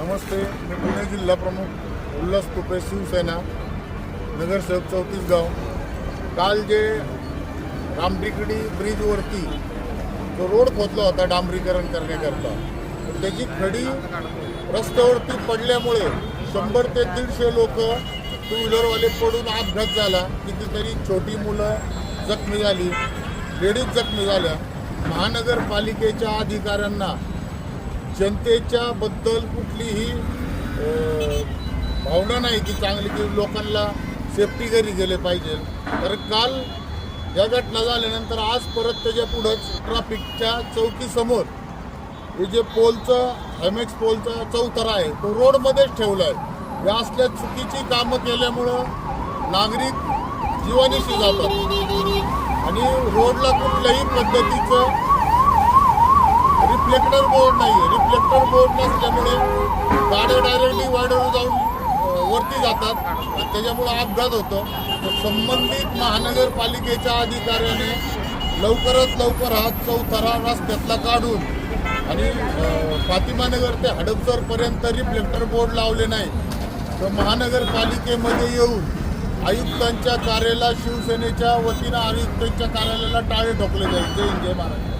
नमस्ते मी पुणे जिल्हा प्रमुख उल्हास तुपे शिवसेना नगरसेवक चौतीसगाव काल जे रामटेकडी ब्रिजवरती तो रोड खोदला होता डांबरीकरण करण्याकरता तर त्याची खडी रस्त्यावरती पडल्यामुळे शंभर ते दीडशे लोक टू व्हीलरवाले पडून अपघात झाला. कितीतरी छोटी मुलं जखमी झाली लेडीज जखमी झाल्या. महानगरपालिकेच्या अधिकाऱ्यांना जनतेच्या बद्दल कुठलीही भावना नाही की चांगली की लोकांना सेफ्टी घरी गेले पाहिजे. तर काल या घटना झाल्यानंतर आज परत त्याच्या पुढंच ट्रॅफिकच्या चौकीसमोर हे जे पोलचं एम पोलचा चौथरा आहे तो रोडमध्येच ठेवला आहे या असल्या चुकीची कामं केल्यामुळं नागरिक जीवानीशी जातात. आणि रोडला कुठल्याही पद्धतीचं बोर्ड नाही आहे रिफ्लेक्टर बोर्ड नसल्यामुळे गाड्या डायरेक्टली वाढवून जाऊन वरती जातात. आणि त्याच्यामुळे अपघात होतो. तर संबंधित महानगरपालिकेच्या अधिकाऱ्याने लवकरात लवकर हा चौथरा रस्त्यातला काढून आणि फातिमानगर ते हडपसरपर्यंत रिफ्लेक्टर बोर्ड लावले नाही. तर महानगरपालिकेमध्ये येऊन आयुक्तांच्या कार्याला शिवसेनेच्या वतीनं आयुक्तांच्या कार्यालयाला टाळे ठोकले जाईल. जय जय महाराज